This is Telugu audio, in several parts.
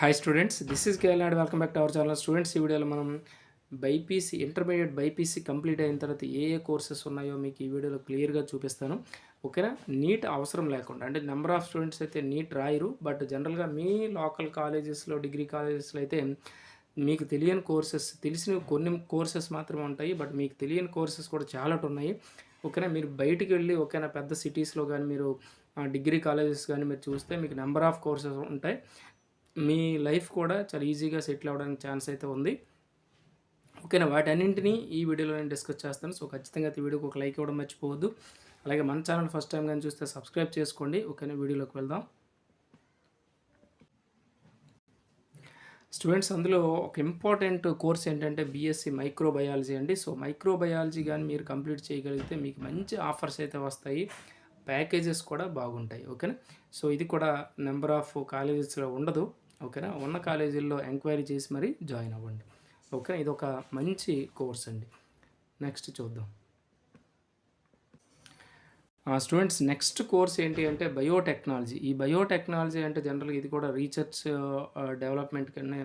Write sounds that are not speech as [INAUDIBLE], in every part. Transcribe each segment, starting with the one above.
Hi students this is KL Naidu welcome back to our channel students ఈ వీడియోలో మనం బైపీసీ ఇంటర్మీడియట్ బైపీసీ కంప్లీట్ అయిన తర్వాత ఏ ఏ కోర్సెస్ ఉన్నాయో మీకు ఈ వీడియోలో క్లియర్గా చూపిస్తాను. ఓకేనా నీట్ అవసరం లేకుండా అంటే నెంబర్ ఆఫ్ స్టూడెంట్స్ అయితే నీట్ రాయరు బట్ జనరల్గా మీ లోకల్ కాలేజెస్లో డిగ్రీ కాలేజెస్లో అయితే మీకు తెలియని కోర్సెస్ తెలిసిన కొన్ని కోర్సెస్ మాత్రమే ఉంటాయి బట్ మీకు తెలియని కోర్సెస్ కూడా చాలా ఉన్నాయి. ఓకేనా మీరు బయటికి వెళ్ళి ఓకేనా పెద్ద సిటీస్లో కానీ మీరు డిగ్రీ కాలేజెస్ కానీ మీరు చూస్తే మీకు నెంబర్ ఆఫ్ కోర్సెస్ ఉంటాయి. మీ లైఫ్ కూడా చాలా ఈజీగా సెటిల్ అవ్వడానికి ఛాన్స్ అయితే ఉంది. ఓకేనా? వాటన్నింటినీ ఈ వీడియోలో నేను డిస్కస్ చేస్తాను. సో ఖచ్చితంగా ఈ వీడియోకి ఒక లైక్ ఇవ్వడం మర్చిపోవద్దు. అలాగే మన ఛానల్ ఫస్ట్ టైం కానీ చూస్తే సబ్స్క్రైబ్ చేసుకోండి. ఓకేనా? వీడియోలోకి వెళ్దాం. స్టూడెంట్స్ అందులో ఒక ఇంపార్టెంట్ కోర్స్ ఏంటంటే బీఎస్సీ మైక్రోబయాలజీ అండి. సో మైక్రోబయాలజీ కానీ మీరు కంప్లీట్ చేయగలిగితే మీకు మంచి ఆఫర్స్ అయితే వస్తాయి. ప్యాకేజెస్ కూడా బాగుంటాయి ఓకేనా? సో ఇది కూడా నెంబర్ ఆఫ్ కాలేజెస్లో ఉండదు ఓకేనా? ఉన్న కాలేజీల్లో ఎంక్వైరీ చేసి మరీ జాయిన్ అవ్వండి ఓకేనా? ఇది ఒక మంచి కోర్స్ అండి. నెక్స్ట్ చూద్దాం. స్టూడెంట్స్ నెక్స్ట్ కోర్స్ ఏంటి అంటే బయోటెక్నాలజీ. ఈ బయోటెక్నాలజీ అంటే జనరల్గా ఇది కూడా రీసెర్చ్ డెవలప్మెంట్ కన్నా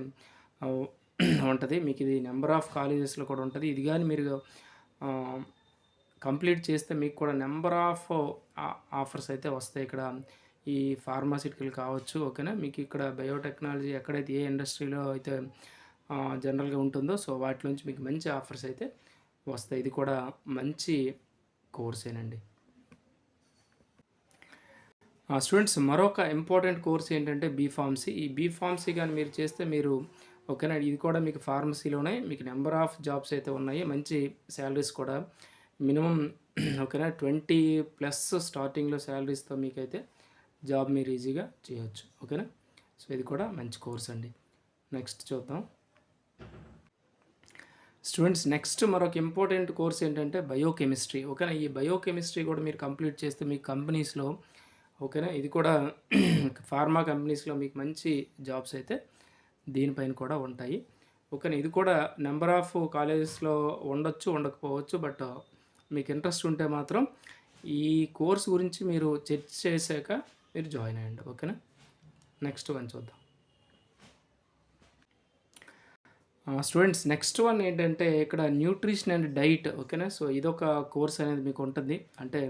[CLEARS THROAT] ఉంటుంది. మీకు ఇది నెంబర్ ఆఫ్ కాలేజెస్లో కూడా ఉంటుంది. ఇది కానీ మీరు కంప్లీట్ చేస్తే మీకు కూడా నెంబర్ ఆఫ్ ఆఫర్స్ అయితే వస్తాయి ఇక్కడ. ఈ ఫార్మాసిటికల్ కావచ్చు ఓకేనా? మీకు ఇక్కడ బయోటెక్నాలజీ ఎక్కడైతే ఏ ఇండస్ట్రీలో అయితే జనరల్గా ఉంటుందో సో వాటిలోంచి మీకు మంచి ఆఫర్స్ అయితే వస్తాయి. ఇది కూడా మంచి కోర్సేనండి. స్టూడెంట్స్ మరొక ఇంపార్టెంట్ కోర్స్ ఏంటంటే బీఫార్మసీ ఈ బీఫార్మసీ కానీ మీరు చేస్తే మీరు ఓకేనా? ఇది కూడా మీకు ఫార్మసీలోనే మీకు నెంబర్ ఆఫ్ జాబ్స్ అయితే ఉన్నాయి. మంచి శాలరీస్ కూడా. మినిమం [CLEARS THROAT] ఓకేనా ట్వంటీ ప్లస్ స్టార్టింగ్లో శాలరీస్తో మీకైతే జాబ్ మీరు ఈజీగా చేయొచ్చు. ఓకేనా? సో ఇది కూడా మంచి కోర్స్ అండి. నెక్స్ట్ చూద్దాం. స్టూడెంట్స్ నెక్స్ట్ మరొక ఇంపార్టెంట్ కోర్స్ ఏంటంటే బయోకెమిస్ట్రీ. ఓకేనా? ఈ బయోకెమిస్ట్రీ కూడా మీరు కంప్లీట్ చేస్తే మీ కంపెనీస్లో ఓకేనా? ఇది కూడా [CLEARS THROAT] ఫార్మా కంపెనీస్లో మీకు మంచి జాబ్స్ అయితే దీనిపైన కూడా ఉంటాయి. ఓకేనా? ఇది కూడా నెంబర్ ఆఫ్ కాలేజెస్లో ఉండొచ్చు ఉండకపోవచ్చు బట్ మీకు ఇంట్రెస్ట్ ఉంటే మాత్రం ఈ కోర్స్ గురించి మీరు చర్చ చేశాక మీరు జాయిన్ అయ్యండి ఓకేనా నెక్స్ట్ వన్ చూద్దాం. స్టూడెంట్స్ నెక్స్ట్ వన్ ఏంటంటే ఇక్కడ న్యూట్రిషన్ అండ్ డైట్ ఓకేనా సో ఇదొక కోర్స్ అనేది మీకు ఉంటుంది. అంటే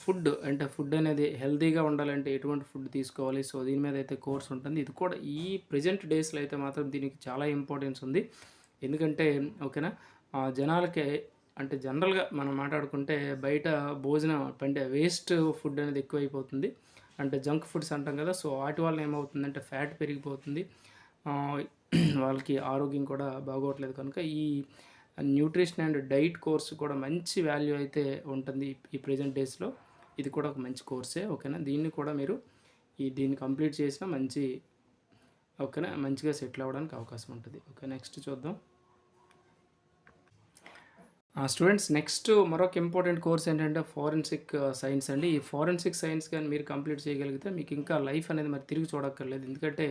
ఫుడ్ అంటే ఫుడ్ అనేది హెల్తీగా ఉండాలంటే ఎటువంటి ఫుడ్ తీసుకోవాలి? సో దీని మీద అయితే కోర్స్ ఉంటుంది. ఇది కూడా ఈ ప్రజెంట్ డేస్లో అయితే మాత్రం దీనికి చాలా ఇంపార్టెన్స్ ఉంది. ఎందుకంటే ఓకేనా జనాలకి అంటే జనరల్గా మనం మాట్లాడుకుంటే బయట భోజనం అంటే వేస్ట్ ఫుడ్ అనేది ఎక్కువైపోతుంది. అంటే జంక్ ఫుడ్స్ అంటాం కదా సో వాటి వల్ల ఏమవుతుందంటే ఫ్యాట్ పెరిగిపోతుంది. వాళ్ళకి ఆరోగ్యం కూడా బాగోట్లేదు కనుక ఈ న్యూట్రిషన్ అండ్ డైట్ కోర్స్ కూడా మంచి వాల్యూ అయితే ఉంటుంది ఈ ప్రజెంట్ డేస్లో. ఇది కూడా ఒక మంచి కోర్సే ఓకేనా? దీన్ని కూడా మీరు ఈ దీన్ని కంప్లీట్ చేసిన మంచి ఓకేనా? మంచిగా సెటిల్ అవ్వడానికి అవకాశం ఉంటుంది. ఓకే నెక్స్ట్ చూద్దాం. స్టూడెంట్స్ నెక్స్ట్ మరొక ఇంపార్టెంట్ కోర్స్ ఏంటంటే ఫారెన్సిక్ సైన్స్ uh, అండి. ఈ ఫారెన్సిక్ సైన్స్ కానీ మీరు కంప్లీట్ చేయగలిగితే మీకు ఇంకా లైఫ్ అనేది మరి తిరిగి చూడక్కర్లేదు. ఎందుకంటే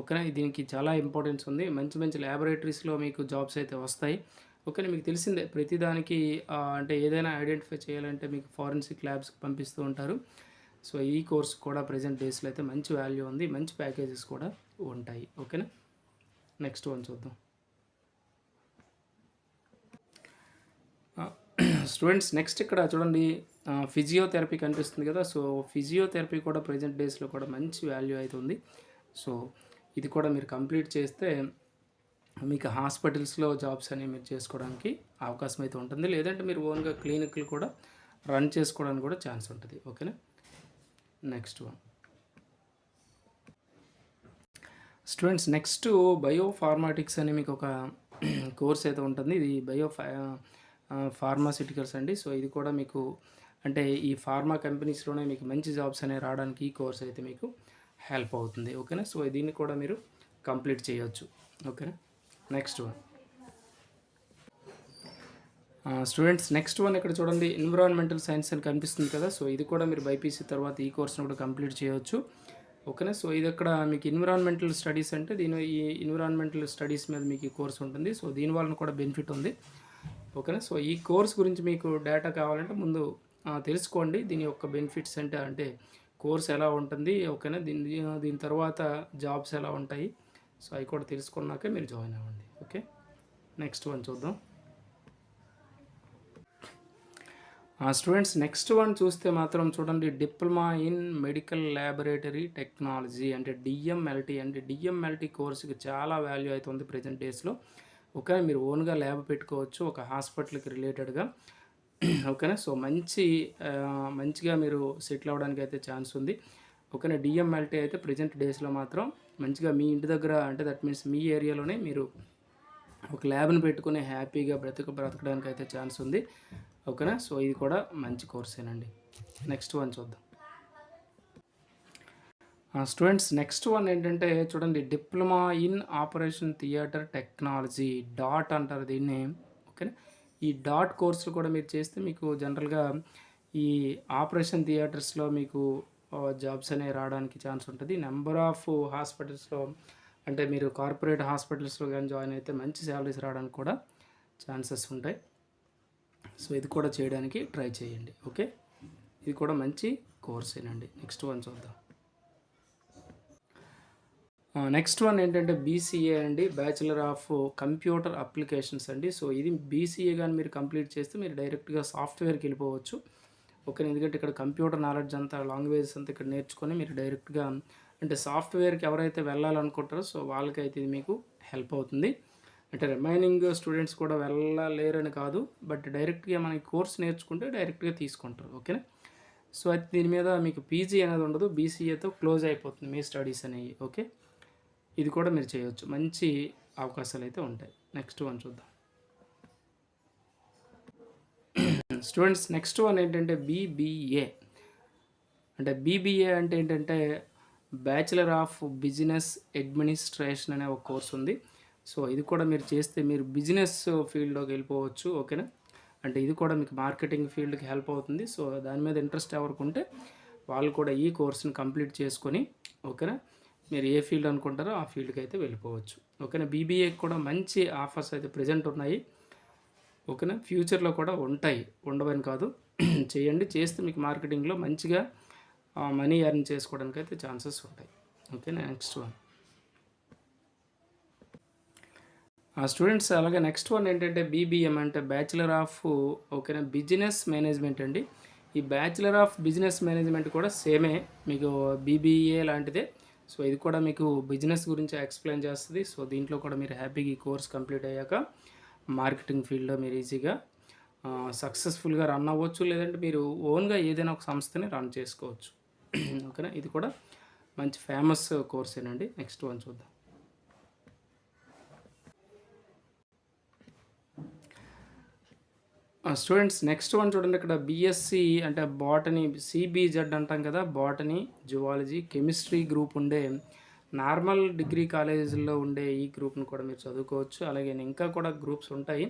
ఓకేనా దీనికి చాలా ఇంపార్టెన్స్ ఉంది. మంచి మంచి ల్యాబొరేటరీస్లో మీకు జాబ్స్ అయితే వస్తాయి. ఓకేనా మీకు తెలిసిందే ప్రతిదానికి అంటే ఏదైనా ఐడెంటిఫై చేయాలంటే మీకు ఫారెన్సిక్ ల్యాబ్స్కి పంపిస్తూ ఉంటారు. సో ఈ కోర్స్ కూడా ప్రజెంట్ డేస్లో అయితే మంచి వాల్యూ ఉంది. మంచి ప్యాకేజెస్ కూడా ఉంటాయి. ఓకేనా? నెక్స్ట్ వన్ చూద్దాం. స్టూడెంట్స్ నెక్స్ట్ ఇక్కడ చూడండి ఫిజియోథెరపీ కనిపిస్తుంది కదా సో ఫిజియోథెరపీ కూడా ప్రజెంట్ డేస్లో కూడా మంచి వాల్యూ అవుతుంది సో ఇది కూడా మీరు కంప్లీట్ చేస్తే మీకు హాస్పిటల్స్లో జాబ్స్ అనేవి మీరు చేసుకోవడానికి అవకాశం అయితే ఉంటుంది. లేదంటే మీరు ఓన్గా క్లినిక్లు కూడా రన్ చేసుకోవడానికి కూడా ఛాన్స్ ఉంటుంది. ఓకేనా next one students next bioinformatics అనే అని మీకు ఒక [CLEARS THROAT] కోర్స్ అయితే ఉంటుంది. ఇది బయో ఫార్మాసిటికల్స్ అండి. సో ఇది కూడా మీకు అంటే ఈ ఫార్మా కంపెనీస్లోనే మీకు మంచి జాబ్స్ అనేవి రావడానికి ఈ కోర్స్ అయితే మీకు హెల్ప్ అవుతుంది. ఓకేనా సో దీన్ని కూడా మీరు కంప్లీట్ చేయొచ్చు. ఓకేనా next one students next one ఇక్కడ చూడండి. ఎన్విరాన్మెంటల్ సైన్స్ అని కనిపిస్తుంది కదా? సో ఇది కూడా మీరు బైపీసీ తర్వాత ఈ కోర్స్ని కూడా కంప్లీట్ చేయవచ్చు ఓకేనా సో ఇది అక్కడ మీకు ఎన్విరాన్మెంటల్ స్టడీస్ అంటే దీని ఈ ఎన్విరాన్మెంటల్ స్టడీస్ మీద మీకు ఈ కోర్స్ ఉంటుంది. సో దీని వలన కూడా బెనిఫిట్ ఉంది. ఓకేనా? సో ఈ కోర్స్ గురించి మీకు డేటా కావాలంటే ముందు తెలుసుకోండి. దీని యొక్క బెనిఫిట్స్ అంటే అంటే కోర్స్ ఎలా ఉంటుంది ఓకేనా? దీని దీని తర్వాత జాబ్స్ ఎలా ఉంటాయి? సో అవి కూడా తెలుసుకున్నాక మీరు జాయిన్ అవ్వండి. ఓకే? నెక్స్ట్ వన్ చూద్దాం. స్టూడెంట్స్ నెక్స్ట్ వన్ చూస్తే మాత్రం చూడండి. Diploma in medical laboratory technology అంటే డిఎంఎల్టీ. అంటే డిఎంఎల్టీ కోర్సుకి చాలా వాల్యూ అవుతుంది ప్రజెంట్ డేస్లో. ఓకే మీరు ఓన్గా ల్యాబ్ పెట్టుకోవచ్చు ఒక హాస్పిటల్కి రిలేటెడ్గా. ఓకేనా? సో మంచి మంచిగా మీరు సెటిల్ అవ్వడానికి అయితే ఛాన్స్ ఉంది. ఓకేనా? డిఎంఎల్టీ అయితే ప్రజెంట్ డేస్లో మాత్రం మంచిగా మీ ఇంటి దగ్గర అంటే దట్ మీన్స్ మీ ఏరియాలోనే మీరు ఒక ల్యాబ్ని పెట్టుకుని హ్యాపీగా బ్రతక బ్రతకడానికి అయితే ఛాన్స్ ఉంది. ఓకేనా? సో ఇది కూడా మంచి కోర్సేనండి. నెక్స్ట్ వన్ చూద్దాం. స్టూడెంట్స్ నెక్స్ట్ వన్ ఏంటంటే చూడండి diploma in operation theatre technology DOT అంటారు దీన్ని ఓకేనా ఈ డాట్ కోర్సులు కూడా మీరు చేస్తే మీకు జనరల్గా ఈ ఆపరేషన్ థియేటర్స్లో మీకు జాబ్స్ అనేవి రావడానికి ఛాన్స్ ఉంటుంది. నెంబర్ ఆఫ్ హాస్పిటల్స్లో అంటే మీరు కార్పొరేట్ హాస్పిటల్స్లో కానీ జాయిన్ అయితే మంచి శాలరీస్ రావడానికి కూడా ఛాన్సెస్ ఉంటాయి. సో ఇది కూడా చేయడానికి ట్రై చేయండి ఓకే? ఇది కూడా మంచి కోర్సేనండి. నెక్స్ట్ వన్ చూద్దాం. నెక్స్ట్ వన్ ఏంటంటే బీసీఏ అండి బ్యాచిలర్ ఆఫ్ కంప్యూటర్ అప్లికేషన్స్ అండి. సో ఇది బీసీఏ కానీ మీరు కంప్లీట్ చేస్తే మీరు డైరెక్ట్గా సాఫ్ట్వేర్కి వెళ్ళిపోవచ్చు. ఓకే ఎందుకంటే ఇక్కడ కంప్యూటర్ నాలెడ్జ్ అంతా లాంగ్వేజెస్ అంతా ఇక్కడ నేర్చుకొని మీరు డైరెక్ట్గా అంటే సాఫ్ట్వేర్కి ఎవరైతే వెళ్ళాలనుకుంటారో సో వాళ్ళకైతే ఇది మీకు హెల్ప్ అవుతుంది. అంటే రిమైనింగ్ స్టూడెంట్స్ కూడా వెళ్ళలేరని కాదు బట్ డైరెక్ట్గా మనకి కోర్స్ నేర్చుకుంటే డైరెక్ట్గా తీసుకుంటారు. ఓకేనా సో అయితే దీని మీద మీకు పీజీ అనేది ఉండదు బీసీఏతో క్లోజ్ అయిపోతుంది మీ స్టడీస్ అనేవి. ఓకే ఇది కూడా మీరు చేయొచ్చు. మంచి అవకాశాలు అయితే ఉంటాయి. నెక్స్ట్ వన్ చూద్దాం. స్టూడెంట్స్ నెక్స్ట్ వన్ ఏంటంటే బీబీఏ అంటే బీబీఏ అంటే ఏంటంటే బ్యాచిలర్ ఆఫ్ బిజినెస్ అడ్మినిస్ట్రేషన్ అనే ఒక కోర్స్ ఉంది. సో ఇది కూడా మీరు చేస్తే మీరు బిజినెస్ ఫీల్డ్లోకి వెళ్ళిపోవచ్చు. ఓకేనా అంటే ఇది కూడా మీకు మార్కెటింగ్ ఫీల్డ్కి హెల్ప్ అవుతుంది. సో దాని మీద ఇంట్రెస్ట్ ఎవరికి ఉంటే వాళ్ళు కూడా ఈ కోర్స్ని కంప్లీట్ చేసుకొని ఓకేనా మీరు ఏ ఫీల్డ్ అనుకుంటారో ఆ ఫీల్డ్కి అయితే వెళ్ళిపోవచ్చు. ఓకేనా? బీబీఏకి కూడా మంచి ఆఫర్స్ అయితే ప్రజెంట్ ఉన్నాయి. ఓకేనా? ఫ్యూచర్లో కూడా ఉంటాయి. ఉండవని కాదు. [CLEARS THROAT] చేయండి. చేస్తే మీకు మార్కెటింగ్లో మంచిగా మనీ ఎర్న్ చేసుకోవడానికి అయితే ఛాన్సెస్ ఉంటాయి. ఓకేనా? Next one. ఆ స్టూడెంట్స్ అలాగే నెక్స్ట్ వన్ ఏంటంటే బీబీఎం అంటే బ్యాచిలర్ ఆఫ్ ఓకేనా? బిజినెస్ మేనేజ్మెంట్ అండి. ఈ బ్యాచిలర్ ఆఫ్ బిజినెస్ మేనేజ్మెంట్ కూడా సేమే. మీకు బీబీఏ లాంటిదే. సో ఇది కూడా మీకు బిజినెస్ గురించి ఎక్స్ప్లెయిన్ చేస్తుంది. సో దీంట్లో కూడా మీరు హ్యాపీగా ఈ కోర్స్ కంప్లీట్ అయ్యాక మార్కెటింగ్ ఫీల్డ్లో మీరు ఈజీగా సక్సెస్ఫుల్గా రన్ అవ్వచ్చు. లేదంటే మీరు ఓన్గా ఏదైనా ఒక సంస్థని రన్ చేసుకోవచ్చు. ఓకేనా? ఇది కూడా మంచి ఫేమస్ కోర్సేనండి. నెక్స్ట్ వన్ చూద్దాం. స్టూడెంట్స్ నెక్స్ట్ వన్ చూడండి ఇక్కడ బీఎస్సీ అంటే బాటనీ సిబిజెడ్ అంటాం కదా బాటనీ జువాలజీ కెమిస్ట్రీ గ్రూప్ ఉండే నార్మల్ డిగ్రీ కాలేజీల్లో ఉండే ఈ గ్రూప్ను కూడా మీరు చదువుకోవచ్చు. అలాగే ఇంకా కూడా గ్రూప్స్ ఉంటాయి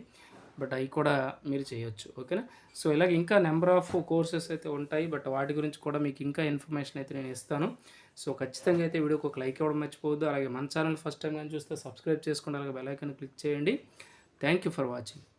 బట్ అవి కూడా మీరు చేయొచ్చు ఓకేనా సో ఇలాగ ఇంకా నెంబర్ ఆఫ్ కోర్సెస్ అయితే ఉంటాయి బట్ వాటి గురించి కూడా మీకు ఇంకా ఇన్ఫర్మేషన్ అయితే నేను ఇస్తాను. సో ఖచ్చితంగా అయితే వీడియోకి ఒక లైక్ ఇవ్వడం మర్చిపోవద్దు. అలాగే మన ఛానల్ ఫస్ట్ టైం కానీ చూస్తే సబ్స్క్రైబ్ చేసుకోండి అలాగే బెల్ ఐకాన్ క్లిక్ చేయండి. Thank you for watching